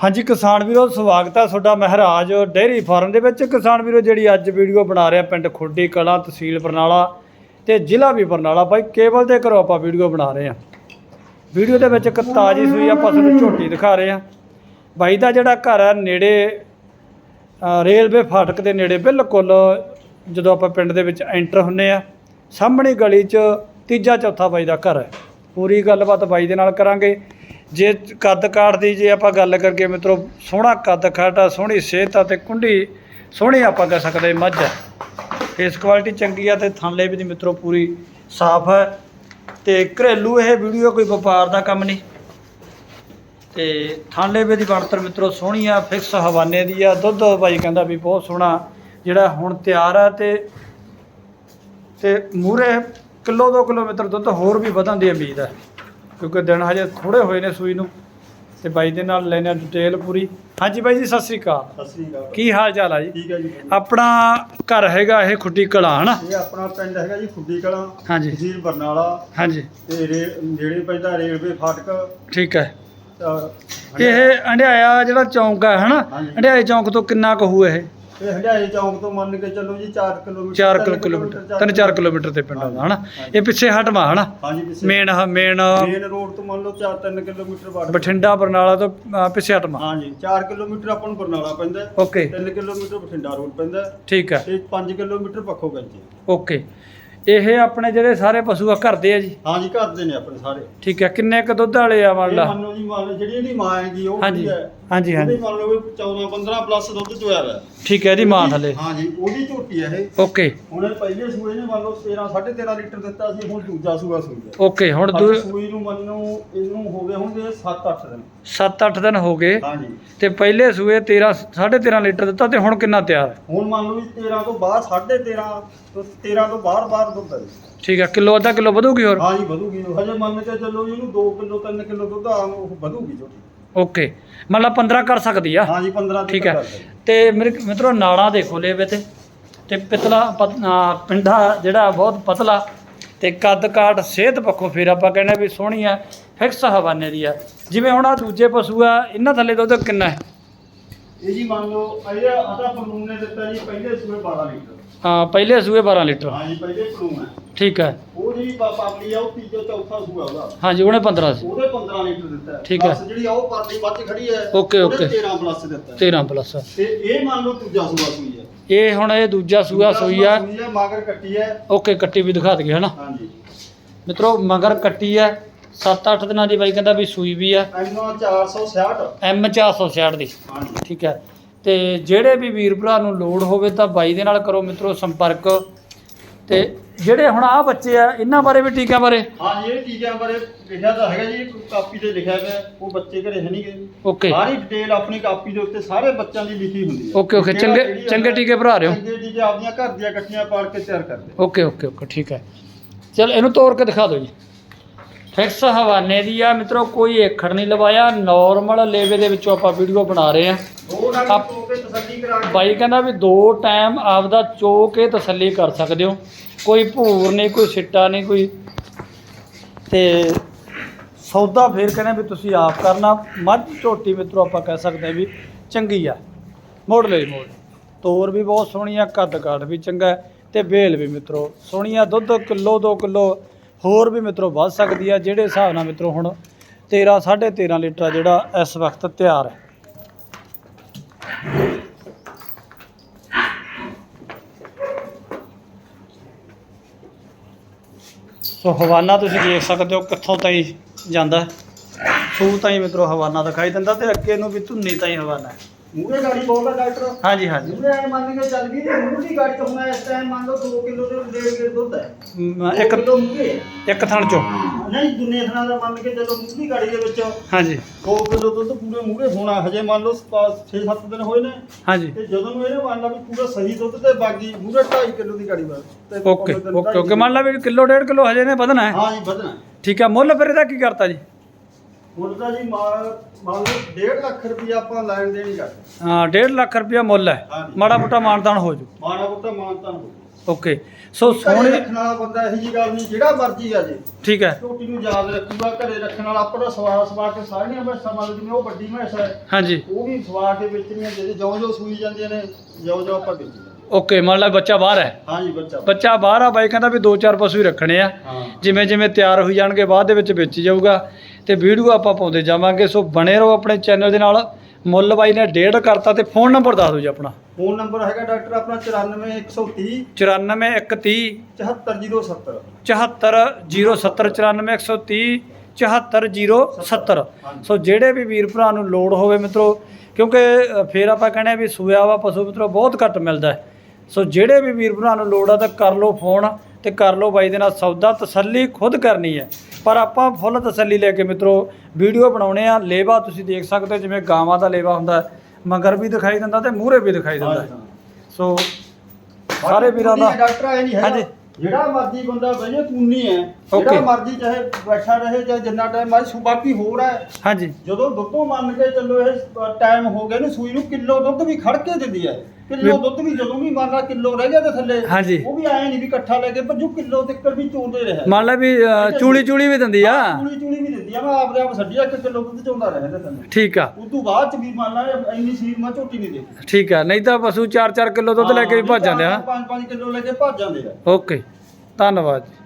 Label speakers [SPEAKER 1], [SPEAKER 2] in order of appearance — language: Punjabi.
[SPEAKER 1] ਹਾਂਜੀ, ਕਿਸਾਨ ਵੀਰੋ, ਸਵਾਗਤ ਹੈ ਤੁਹਾਡਾ ਮਹਾਰਾਜ ਡੇਅਰੀ ਫਾਰਮ ਦੇ ਵਿੱਚ। ਕਿਸਾਨ ਵੀਰੋ, ਜਿਹੜੀ ਅੱਜ ਵੀਡੀਓ ਬਣਾ ਰਿਹਾ ਪਿੰਡ ਖੁੱਡੀ ਕਲਾਂ ਤਹਿਸੀਲ ਬਰਨਾਲਾ ਤੇ ਜ਼ਿਲ੍ਹਾ ਵੀ ਬਰਨਾਲਾ, ਬਾਈ ਕੇਵਲ ਦੇ ਘਰੋਂ ਆਪਾਂ ਵੀਡੀਓ ਬਣਾ ਰਹੇ ਹਾਂ। ਵੀਡੀਓ ਦੇ ਵਿੱਚ ਇੱਕ ਤਾਜੀ ਸੂਈ ਆਪਾਂ ਤੁਹਾਨੂੰ ਝੋਟੀ ਦਿਖਾ ਰਹੇ ਹਾਂ। ਬਾਈ ਦਾ ਜਿਹੜਾ ਘਰ ਹੈ ਨੇੜੇ ਰੇਲਵੇ ਫਾਟਕ ਦੇ ਨੇੜੇ ਬਿਲਕੁਲ ਜਦੋਂ ਆਪਾਂ ਪਿੰਡ ਦੇ ਵਿੱਚ ਐਂਟਰ ਹੁੰਨੇ ਆ, ਸਾਹਮਣੇ ਗਲੀ 'ਚ ਤੀਜਾ ਚੌਥਾ ਬਾਈ ਦਾ ਘਰ ਹੈ। ਪੂਰੀ ਗੱਲਬਾਤ ਬਾਈ ਦੇ ਨਾਲ ਕਰਾਂਗੇ। ਜੇ ਕੱਦ ਕਾਠ ਦੀ ਜੇ ਆਪਾਂ ਗੱਲ ਕਰਕੇ ਮਿੱਤਰੋ, ਸੋਹਣਾ ਕੱਦ ਕਾਠ ਆ ਸੋਹਣੀ ਸਿਹਤ ਆ ਤੇ ਕੁੰਡੀ ਸੋਹਣੀ ਆਪਾਂ ਕਹਿ ਸਕਦੇ ਮੱਝ ਹੈ ਫੇਸ ਕੁਆਲਿਟੀ ਚੰਗੀ ਆ ਤੇ ਥਣਲੇ ਵੀ ਦੀ ਮਿੱਤਰੋ ਪੂਰੀ ਸਾਫ਼ ਹੈ ਤੇ ਘਰੇਲੂ ਇਹ ਵੀਡੀਓ ਕੋਈ ਵਪਾਰ ਦਾ ਕੰਮ ਨਹੀਂ। ਤੇ ਥਾਂਲੇ ਵੀ ਦੀ ਬਣਤਰ ਮਿੱਤਰੋ ਸੋਹਣੀ ਆ ਫਿਕਸ ਹਵਾਨੇ ਦੀ ਆ। ਦੁੱਧ ਭਾਈ ਕਹਿੰਦਾ ਵੀ ਬਹੁਤ ਸੋਹਣਾ ਜਿਹੜਾ ਹੁਣ ਤਿਆਰ ਆ ਤੇ ਤੇ ਮੂਰੇ ਕਿਲੋ 2 ਮਿੱਤਰ ਦੁੱਧ ਹੋਰ ਵੀ ਵਧਣ ਦੀ ਉਮੀਦ ਹੈ ਕਿਉਂਕਿ ਦਿਨ ਹਜੇ ਥੋੜੇ ਹੋਏ ਨੇ ਸੂਈ ਨੂੰ ਤੇ ਬਾਈ ਦੇ ਨਾਲ ਲੈਣੇ ਡਿਟੇਲ ਪੂਰੀ। ਹਾਂਜੀ ਬਾਈ ਜੀ ਸਤਿ ਸ੍ਰੀ ਅਕਾਲ।
[SPEAKER 2] ਸਤਿ ਸ੍ਰੀ ਅਕਾਲ।
[SPEAKER 1] ਕੀ ਹਾਲ ਚਾਲ ਆ ਜੀ?
[SPEAKER 2] ਠੀਕ ਹੈ ਜੀ।
[SPEAKER 1] ਆਪਣਾ ਘਰ ਹੈਗਾ ਇਹ ਖੁੱਡੀ ਕਲਾਂ ਹਨਾ?
[SPEAKER 2] ਇਹ ਆਪਣਾ ਪਿੰਡ ਹੈਗਾ ਜੀ ਖੁੱਡੀ ਕਲਾਂ।
[SPEAKER 1] ਹਾਂਜੀ।
[SPEAKER 2] ਤਹਿਸੀਲ ਬਰਨਾਲਾ।
[SPEAKER 1] ਹਾਂਜੀ।
[SPEAKER 2] ਤੇ ਨੇੜੇ ਪੈਂਦਾ ਰੇਲਵੇ ਫਾਟਕ।
[SPEAKER 1] ਠੀਕ ਹੈ। ਇਹ ਅੰਡਿਆਇਆ ਜਿਹੜਾ ਚੌਂਕ ਹੈ ਹਨਾ। ਅੰਡਿਆਏ ਚੌਂਕ ਤੋਂ ਕਿੰਨਾ ਕੁ ਹੋਊ ਇਹ?
[SPEAKER 2] ਇਹ ਹੰਡਾਏ ਚੌਂਕ ਤੋਂ ਮੰਨ ਕੇ ਚੱਲੋ ਜੀ 4 ਕਿਲੋਮੀਟਰ
[SPEAKER 1] 4
[SPEAKER 2] ਤਿੰਨ
[SPEAKER 1] ਕਿਲੋਮੀਟਰ
[SPEAKER 2] ਚਾਰ
[SPEAKER 1] 3-4 ਕਿਲੋਮੀਟਰ ਤੇ ਪਿੰਡ ਆਉਂਦਾ ਹਨਾ?
[SPEAKER 2] ਹਾਂਜੀ।
[SPEAKER 1] ਇਹ ਪਿੱਛੇ ਹਟਵਾ ਹਨਾ?
[SPEAKER 2] ਹਾਂਜੀ ਪਿੱਛੇ।
[SPEAKER 1] ਮੇਨ ਮੇਨ
[SPEAKER 2] ਮੇਨ ਰੋਡ ਤੋਂ ਮੰਨ ਲਓ 4-3 ਕਿਲੋਮੀਟਰ ਬਾਅਦ
[SPEAKER 1] ਬਠਿੰਡਾ ਬਰਨਾਲਾ ਤੋਂ ਪਿੱਛੇ ਹਟਵਾ।
[SPEAKER 2] ਹਾਂਜੀ 4 ਕਿਲੋਮੀਟਰ ਆਪਾਂ ਨੂੰ ਬਰਨਾਲਾ ਪੈਂਦਾ। ਹੈ,
[SPEAKER 1] ਓਕੇ।
[SPEAKER 2] 3 ਕਿਲੋਮੀਟਰ ਬਠਿੰਡਾ ਰੋਡ ਪੈਂਦਾ। ਹੈ,
[SPEAKER 1] ਠੀਕ ਹੈ
[SPEAKER 2] ਤੇ 5 ਕਿਲੋਮੀਟਰ ਪੱਖੋ ਗੰਜੀ
[SPEAKER 1] ਓਕੇ। ਇਹ ਆਪਣੇ ਜਿਹੜੇ ਸਾਰੇ ਪਸ਼ੂ ਆ ਘਰ ਦੇ ਆ ਜੀ?
[SPEAKER 2] ਹਾਂਜੀ ਘਰ ਦੇ ਨੇ ਆਪਣੇ ਸਾਰੇ।
[SPEAKER 1] ਠੀਕ ਹੈ ਕਿੰਨੇ ਕ ਦੁੱਧ ਵਾਲੇ ਆ ਮੰਨ ਲਾ?
[SPEAKER 2] ਮੰਨ ਜੀ ਮੰਨ ਲਓ ਜਿਹੜੀ ਇਹਦੀ ਮਾਂ ਹੈਗੀ ਉਹ
[SPEAKER 1] ਹਾਂਜੀ।
[SPEAKER 2] ਕੀ ਹੈ
[SPEAKER 1] ਹਾਂਜੀ ਹਾਂਜੀ।
[SPEAKER 2] ਮੰਨ ਲਓ ਵੀ 14-15 ਪਲੱਸ ਦੁੱਧ ਚੋਇਆ ਹੋਇਆ
[SPEAKER 1] ਠੀਕ ਹੈ ਇਹਦੀ ਮਾਂ ਥੱਲੇ।
[SPEAKER 2] ਹਾਂਜੀ ਉਹਦੀ ਝੋਟੀ ਹੈ ਇਹ।
[SPEAKER 1] ਓਕੇ।
[SPEAKER 2] ਹੁਣ ਇਹ ਪਹਿਲੇ ਸੂਏ ਨੇ ਮੰਨ ਲਓ 13 13.5 ਲੀਟਰ ਦਿੱਤਾ ਸੀ ਹੁਣ ਦੂਜਾ ਸੂਆ ਸੂਈ ਹੈ
[SPEAKER 1] ਓਕੇ ਹੁਣ
[SPEAKER 2] ਅੱਜ ਸੂਈ ਨੂੰ ਮੰਨੋ ਇਹਨੂੰ ਹੋ ਗਏ ਹੋਣਗੇ 7-8 ਦਿਨ।
[SPEAKER 1] 7-8 ਦਿਨ ਹੋ ਗਏ।
[SPEAKER 2] ਹਾਂਜੀ।
[SPEAKER 1] ਤੇ ਪਹਿਲੇ ਸੂਏ 13 13.5 ਲੀਟਰ ਦਿੱਤਾ ਤੇ ਹੁਣ ਕਿੰਨਾ ਤਿਆਰ ਹੈ?
[SPEAKER 2] ਹੁਣ ਮੰਨ ਲਓ ਵੀ 13 ਤੋਂ ਬਾਅਦ 13.5 ਤੋਂ 13 ਤੋਂ ਬਾਹਰ ਬਾਹਰ ਦੁੱਧ ਹੈ
[SPEAKER 1] ਠੀਕ ਹੈ ਕਿਲੋ ਅੱਧਾ ਕਿਲੋ ਵਧੂਗੀ ਹੋਰ?
[SPEAKER 2] ਹਾਂਜੀ ਵਧੂਗੀ। ਹਜੇ ਮੰਨ ਕੇ ਚੱਲੋ ਜੀ ਇਹਨੂੰ 2 ਕਿਲੋ 3 ਕਿਲੋ ਦੁੱਧ ਆਮ ਉਹ ਵਧੂਗੀ ਝੋਟੀ।
[SPEAKER 1] ਓਕੇ। ਮੰਨ ਲਾ 15 ਕਰ ਸਕਦੀ ਆ?
[SPEAKER 2] ਹਾਂਜੀ 15
[SPEAKER 1] ਠੀਕ ਹੈ ਤੇ ਮੇਰੇ ਮਿੱਤਰੋ ਨਾੜਾ ਦੇਖੋ ਲੇਵੇ ਤੇ। ਤੇ ਪਿਤਲਾ ਪਿੰਡਾ ਜਿਹੜਾ ਬਹੁਤ ਪਤਲਾ ਤੇ ਕੱਦ ਕਾਠ ਸਿਹਤ ਪੱਖੋਂ ਫਿਰ ਆਪਾਂ ਕਹਿੰਦੇ ਵੀ ਸੋਹਣੀ ਆ ਫਿਕਸ ਹਵਾਨੇ ਦੀ ਆ। ਜਿਵੇਂ ਹੁਣ ਆ ਦੂਜੇ ਪਸ਼ੂ ਆ ਇਹਨਾਂ ਥੱਲੇ ਦੁੱਧ ਕਿੰਨਾ ਹੈ?
[SPEAKER 2] ਇਹ ਜੀ ਮੰਨ ਲਓ ਇਹ ਆਦਾ ਪਲੂਨ ਨੇ ਦਿੱਤਾ ਜੀ ਪਹਿਲੇ ਸੂਏ 12 ਲੀਟਰ।
[SPEAKER 1] ਹਾਂ ਪਹਿਲੇ ਸੂਏ 12 ਲੀਟਰ।
[SPEAKER 2] ਹਾਂਜੀ ਪਹਿਲੇ ਪਲੂਨ ਹੈ।
[SPEAKER 1] ਠੀਕ ਹੈ।
[SPEAKER 2] ਉਹ ਜਿਹੜੀ ਪਾ- ਪਾਪਲੀ ਆ ਉਹ ਤੀਜਾ ਚੌਥਾ ਸੂਆ ਉਹਦਾ।
[SPEAKER 1] ਹਾਂਜੀ ਉਹਨੇ 15 ਸੀ।
[SPEAKER 2] ਉਹਦੇ 15 ਲੀਟਰ ਦਿੱਤਾ ਹੈ।
[SPEAKER 1] ਠੀਕ ਹੈ।
[SPEAKER 2] ਬਸ ਜਿਹੜੀ ਆ ਉਹ ਪਰਲੀ ਮੱਝ ਖੜੀ ਹੈ
[SPEAKER 1] ਓਕੇ,
[SPEAKER 2] ਉਹਦੇ
[SPEAKER 1] ਓਕੇ।
[SPEAKER 2] 13 ਪਲੱਸ ਦਿੱਤਾ ਹੈ।
[SPEAKER 1] 13 ਪਲੱਸ
[SPEAKER 2] ਤੇ ਇਹ ਮੰਨ ਲਓ ਦੂਜਾ ਸੂਆ ਸੂਈ ਹੈ।
[SPEAKER 1] ਇਹ ਹੁਣ ਇਹ ਦੂਜਾ ਸੂਆ
[SPEAKER 2] ਦੂਜਾ
[SPEAKER 1] ਸੂਈ ਆ
[SPEAKER 2] ਸੂਈ ਹੈ ਮਗਰ ਕੱਟੀ ਹੈ।
[SPEAKER 1] ਓਕੇ ਕੱਟੀ ਵੀ ਦਿਖਾ ਦਈਏ ਹਨਾ?
[SPEAKER 2] ਹਾਂਜੀ।
[SPEAKER 1] ਮਿੱਤਰੋ ਮਗਰ ਕੱਟੀ ਆ 7-8 ਦਿਨਾਂ ਦੀ ਬਾਈ ਕਹਿੰਦਾ ਵੀ ਸੂਈ ਵੀ ਆ
[SPEAKER 2] ਐਨੋ 466
[SPEAKER 1] ਐਮ 466 ਦੀ।
[SPEAKER 2] ਹਾਂਜੀ।
[SPEAKER 1] ਠੀਕ ਹੈ। ਤੇ ਜਿਹੜੇ ਵੀ ਵੀਰ ਭਰਾ ਨੂੰ ਲੋੜ ਹੋਵੇ ਤਾਂ ਬਾਈ ਦੇ ਨਾਲ ਕਰੋ ਮਿੱਤਰੋ ਸੰਪਰਕ। ਤੇ ਜਿਹੜੇ ਹੁਣ ਆ ਬੱਚੇ ਆ ਇਹਨਾਂ ਬਾਰੇ ਵੀ ਟੀਕਿਆਂ ਬਾਰੇ?
[SPEAKER 2] ਹਾਂ ਇਹ ਚੀਜ਼ਾਂ ਬਾਰੇ ਲਿਖਿਆ ਤਾਂ ਹੈਗਾ ਜੀ ਕਾਪੀ ਤੇ ਲਿਖਿਆ ਗਿਆ ਉਹ ਬੱਚੇ ਘਰੇ ਹੈ ਨਹੀਂਗੇ
[SPEAKER 1] ਓਕੇ।
[SPEAKER 2] ਸਾਰੀ ਡਿਟੇਲ ਆਪਣੀ ਕਾਪੀ ਦੇ ਉੱਤੇ ਸਾਰੇ ਬੱਚਿਆਂ ਦੀ ਲਿਖੀ ਹੁੰਦੀ ਹੈ।
[SPEAKER 1] ਓਕੇ, ਓਕੇ, ਚੰਗੇ- ਚੰਗੇ
[SPEAKER 2] ਹੈ,
[SPEAKER 1] ਟੀਕੇ ਭਰਾ ਰਹੇ ਹੋ।
[SPEAKER 2] ਚੰਗੇ ਟੀਕੇ ਆਪਦੀਆਂ ਘਰ ਦੀਆਂ ਇਕੱਠੀਆਂ ਪਾਲ ਕੇ ਤਿਆਰ ਕਰਦੇ
[SPEAKER 1] ਓਕੇ ਓਕੇ ਓਕੇ। ਠੀਕ ਹੈ। ਚਲ ਇਹਨੂੰ ਤੋੜ ਕੇ ਦਿਖਾ ਦਿਓ ਜੀ। ਫਿਕਸ ਹਵਾਨੇ ਦੀ ਆ। ਮਿੱਤਰੋ ਕੋਈ ਏਖੜ ਨਹੀਂ ਲਵਾਇਆ। ਨਾਰਮਲ ਲੇਵੇ ਦੇ ਵਿੱਚੋਂ ਆਪਾਂ ਵੀਡੀਓ ਬਣਾ ਰਹੇ ਆ ਬਾਈ ਕਹਿੰਦਾ ਵੀ ਦੋ ਟਾਈਮ ਆਪਦਾ ਚੋ ਕੇ ਤਸੱਲੀ ਕਰ ਸਕਦੇ ਹੋ। ਕੋਈ ਭੂਰ ਨਹੀਂ, ਕੋਈ ਸਿੱਟਾ ਨਹੀਂ, ਕੋਈ ਤੇ ਸੌਦਾ ਫੇਰ ਕਹਿੰਦੇ ਵੀ ਤੁਸੀਂ ਆਪ ਕਰਨਾ। ਮੱਝ ਝੋਟੀ ਮਿੱਤਰੋ ਆਪਾਂ ਕਹਿ ਸਕਦੇ ਹਾਂ ਵੀ ਚੰਗੀ ਆ। ਮੋੜ ਲਈ ਮੋੜ। ਤੋਰ ਵੀ ਬਹੁਤ ਸੋਹਣੀ ਆ, ਕੱਦ ਕਾਠ ਵੀ ਚੰਗਾ ਹੈ ਤੇ ਵੇਲ ਵੀ ਮਿੱਤਰੋ ਸੋਹਣੀ ਆ। ਦੁੱਧ ਕਿਲੋ 2 ਕਿਲੋ ਹੋਰ ਵੀ ਮਿੱਤਰੋ ਵੱਧ ਸਕਦੀ ਆ, ਜਿਹੜੇ ਹਿਸਾਬ ਨਾਲ ਮਿੱਤਰੋ ਹੁਣ 13 13.5 ਲੀਟਰ ਜਿਹੜਾ ਇਸ ਵਕਤ ਤਿਆਰ ਹੈ। ਸੋ ਹਵਾਨਾ ਤੁਸੀਂ ਦੇਖ ਸਕਦੇ ਹੋ ਕਿੱਥੋਂ ਤਾਈਂ ਜਾਂਦਾ ਸੂ ਤਾਈਂ ਮਿੱਤਰੋ ਹਵਾਨਾ ਦਿਖਾਈ ਦਿੰਦਾ ਤੇ ਅੱਗੇ ਨੂੰ ਵੀ ਧੁੰਨੀ ਤਾਈਂ ਹਵਾਨਾ ਹੈ।
[SPEAKER 2] ਮੂਹਰੇ ਗਾੜੀ ਬੋਲਦਾ ਡਾਕਟਰ।
[SPEAKER 1] ਹਾਂਜੀ ਹਾਂਜੀ।
[SPEAKER 2] ਮੂਹਰੇ ਐ ਮੰਨ ਕੇ ਚੱਲ ਗਈ ਤੇ ਮੂਹਰੀ ਗਾੜੀ ਤੋਂ ਹੁਣ ਇਸ ਟਾਈਮ ਮੰਨ ਲਓ 2 ਕਿਲੋ ਦੇ 1.5 ਕਿਲੋ ਦੁੱਧ ਹੈ। ਇੱਕ ਕਿਲੋ ਮੂਹਰੇ
[SPEAKER 1] ਇੱਕ ਥਣ ਚੋਂ।
[SPEAKER 2] ਨਹੀਂ ਦੁਨੀਆ ਥਣਾ ਦਾ ਮੰਨ ਕੇ ਚੱਲੋ ਮੂਹਰੀ ਗਾੜੀ ਦੇ ਵਿੱਚ
[SPEAKER 1] ਹਾਂਜੀ।
[SPEAKER 2] 2 ਕਿਲੋ ਦੁੱਧ ਪੂਰੇ ਮੂਹਰੇ ਹੋਣਾ ਹਜੇ ਮੰਨ ਲਓ 6-7 ਦਿਨ ਹੋਏ ਨੇ।
[SPEAKER 1] ਹਾਂਜੀ।
[SPEAKER 2] ਤੇ ਜਦੋਂ ਨੂੰ ਇਹਨੇ ਮੰਨ ਲਾ ਵੀ ਪੂਰਾ ਸਹੀ ਦੁੱਧ ਤੇ ਬਾਕੀ ਮੂਹਰੇ 2.5 ਕਿਲੋ ਦੀ ਗਾੜੀ ਬਾਅਦ ਤੇ
[SPEAKER 1] ਓਕੇ ਓਕੇ ਓਕੇ। ਮੰਨ ਲਾ ਵੀ ਕਿਲੋ ਡੇਢ ਕਿਲੋ ਹਜੇ ਨੇ ਵਧਣਾ ਹੈ।
[SPEAKER 2] ਹਾਂ ਜੀ ਵਧਣਾ।
[SPEAKER 1] ਠੀਕ ਹੈ ਮੁੱਲ ਫਿਰ ਇਹਦਾ ਕੀ ਕਰਤਾ ਜੀ?
[SPEAKER 2] ਹੁਣ ਤਾਂ ਜੀ ਮਾਲ ਮੰਨ ਲਓ 1.5 ਲੱਖ ਰੁਪਇਆ ਆਪਾਂ ਲੈਣ ਦੇਣੀ ਕਰਦੇ
[SPEAKER 1] ਹਾਂ 1.5 ਲੱਖ ਰੁਪਇਆ ਮੁੱਲ ਹੈ। ਮਾੜਾ ਮੋਟਾ ਮਾਨਦਾਨ ਹੋ ਜੂ
[SPEAKER 2] ਮਾੜਾ ਮੋਟਾ ਮਾਨਤਾਨ ਹੋ
[SPEAKER 1] ਓਕੇ। ਸੋ ਸੋਹਣੇ
[SPEAKER 2] ਰੱਖਣ ਵਾਲਾ ਬੰਦਾ ਇਹੋ ਜੀ ਗੱਲ ਨਹੀਂ ਜਿਹੜਾ ਮਰਜ਼ੀ ਆ ਜੇ।
[SPEAKER 1] ਠੀਕ ਹੈ।
[SPEAKER 2] ਝੋਟੀ ਨੂੰ ਯਾਦ ਰੱਖੂਗਾ ਘਰੇ ਰੱਖਣ ਵਾਲਾ ਆਪਣਾ ਸਵਾ ਸਵਾ ਕੇ ਸਾਰੀਆਂ ਮੈਸਾਂ ਮੰਨ ਲਓ ਜਿਵੇਂ ਉਹ ਵੱਡੀ ਮੈਸ ਹੈ
[SPEAKER 1] ਹਾਂਜੀ।
[SPEAKER 2] ਉਹ ਵੀ ਸਵਾ ਕੇ ਵੇਚਣੀਆਂ ਜਿਹੜੇ ਜਿਉਂ ਜਿਉਂ ਸੂਈ ਜਾਂਦੀਆਂ ਨੇ ਜਿਉਂ ਜਿਉਂ ਆਪਾਂ ਵੇਚਦੇ
[SPEAKER 1] ਓਕੇ ਮੰਨ ਲਾ ਬੱਚਾ ਬਾਹਰ ਹੈ।
[SPEAKER 2] ਹਾਂਜੀ ਬੱਚਾ
[SPEAKER 1] ਬੱਚਾ ਬਾਹਰ ਆ ਬਾਈ ਕਹਿੰਦਾ ਵੀ ਦੋ ਚਾਰ ਪਸ਼ੂ ਹੀ ਰੱਖਣੇ ਆ।
[SPEAKER 2] ਹਾਂ।
[SPEAKER 1] ਜਿਵੇਂ ਜਿਵੇਂ ਤਿਆਰ ਹੋਈ ਜਾਣਗੇ ਬਾਅਦ ਦੇ ਵਿੱਚ ਵੇਚੀ ਜਾਊਗਾ। ਤੇ ਵੀਡੀਓ ਆਪਾਂ ਪਾਉਂਦੇ ਜਾਵਾਂਗੇ। ਸੋ ਬਣੇ ਰਹੋ ਆਪਣੇ ਚੈਨਲ ਦੇ ਨਾਲ। ਮੁੱਲ ਬਾਈ ਨੇ ਡੇਢ ਕਰਤਾ ਤੇ ਫੋਨ ਨੰਬਰ ਦੱਸ ਦਿਓ ਜੀ ਆਪਣਾ।
[SPEAKER 2] ਫੋਨ ਨੰਬਰ ਹੈਗਾ ਡਾਕਟਰ ਆਪਣਾ 94130
[SPEAKER 1] 94130
[SPEAKER 2] 74070
[SPEAKER 1] 74070 94130 74070 ਸੋ ਜਿਹੜੇ ਵੀ ਵੀਰ ਭਰਾ ਨੂੰ ਲੋੜ ਹੋਵੇ ਮਿੱਤਰੋ ਕਿਉਂਕਿ ਫੇਰ ਆਪਾਂ ਕਹਿੰਦੇ ਆ ਵੀ ਸੂਆ ਵਾ ਪਸ਼ੂ ਮਿੱਤਰੋ ਬਹੁਤ ਘੱਟ ਮਿਲਦਾ ਹੈ। ਸੋ ਜਿਹੜੇ ਵੀ ਵੀਰ ਭਰਾ ਨੂੰ ਲੋੜ ਆ ਤਾਂ ਕਰ ਲਓ ਫੋਨ ਤੇ ਕਰ ਲਓ ਬਾਈ ਦੇ ਨਾਲ ਸੌਦਾ ਤਸੱਲੀ ਖੁਦ ਕਰਨੀ ਹੈ। ਪਰ ਆਪਾਂ ਫੁੱਲ ਤਸੱਲੀ ਲੈ ਕੇ ਮਿੱਤਰੋ ਵੀਡੀਓ ਬਣਾਉਣੇ ਆ ਲੇਵਾ ਤੁਸੀਂ ਦੇਖ ਸਕਦੇ ਹੋ ਜਿਵੇਂ ਗਾਵਾਂ ਦਾ ਲੇਵਾ ਹੁੰਦਾ ਮਗਰ ਵੀ ਦਿਖਾਈ ਦਿੰਦਾ ਤੇ ਮੂਹਰੇ ਵੀ ਦਿਖਾਈ ਦਿੰਦਾ। ਸੋ ਸਾਰੇ ਵੀਰਾਂ ਦਾ
[SPEAKER 2] ਡਾਕਟਰ ਆਏ ਨਹੀਂ ਜਿਹੜਾ ਮਰਜ਼ੀ ਬੰਦਾ ਬਈਏ ਤੂਨੀ ਹੈ।
[SPEAKER 1] Okay.
[SPEAKER 2] ਜਿਹੜਾ ਮਰਜ਼ੀ ਚਾਹੇ ਬੈਠਾ ਰਹੇ ਚਾਹੇ ਜਿੰਨਾ ਟਾਈਮ ਮਰਜ਼ੀ ਬਾਕੀ ਹੋਰ ਹੈ।
[SPEAKER 1] ਹਾਂਜੀ।
[SPEAKER 2] ਜਦੋਂ ਦੁੱਧੋਂ ਮੰਨ ਕੇ ਚੱਲੋ ਇਹ ਟਾਈਮ ਹੋ ਗਿਆ ਨੇ ਸੂਈ ਨੂੰ ਕਿਲੋ ਦੁੱਧ ਵੀ ਖੜ ਕੇ ਦਿੰਦੀ ਹੈ। ਕਿਲੋ ਦੁੱਧ ਵੀ ਜਦੋਂ ਵੀ ਮੰਨ ਲਾ ਕਿਲੋ ਰਹਿ ਗਿਆ ਤੇ ਥੱਲੇ। ਉਹ ਵੀ ਐ ਨਹੀਂ ਵੀ ਇਕੱਠਾ ਲੈ ਕੇ ਭੱਜੂ ਕਿਲੋ ਤੱਕ ਵੀ ਚੋਂਦੇ ਰਹੇ।
[SPEAKER 1] ਮੰਨ ਲੈ ਵੀ ਚੂਲੀ ਚੂਲੀ ਵੀ ਦਿੰਦੀ ਆ।
[SPEAKER 2] ਚੂਲੀ ਚੂਲੀ ਵੀ ਦਿੰਦੀ ਆ। ਮੈਂ ਆਪਦੇ ਆਪ ਛੱਡਿਆ ਇੱਕ ਕਿਲੋ ਦੁੱਧ ਚੋਂਦਾ ਰਹੇ ਤੇ ਥੱਲੇ।
[SPEAKER 1] ਠੀਕ ਆ।
[SPEAKER 2] ਉਸ ਤੋਂ ਬਾਅਦ ਚ ਵੀ ਮੰਨ ਲਾ ਇੰਨੀ ਸੀਰ ਮੈਂ ਝੋਟੀ ਨਹੀਂ ਦੇਖੀ।
[SPEAKER 1] ਠੀਕ ਆ। ਨਹੀਂ ਤਾਂ ਪਸ਼ੂ 4-4 ਕਿਲੋ ਦੁੱਧ ਲੈ ਕੇ ਵੀ ਭੱਜ ਜਾਂਦੇ ਆ।
[SPEAKER 2] 5-5 ਕਿਲੋ ਲੈ ਕੇ ਭੱਜ ਜਾਂਦੇ ਆ।
[SPEAKER 1] ਓਕੇ ਧੰਨਵਾਦ। ਜੀ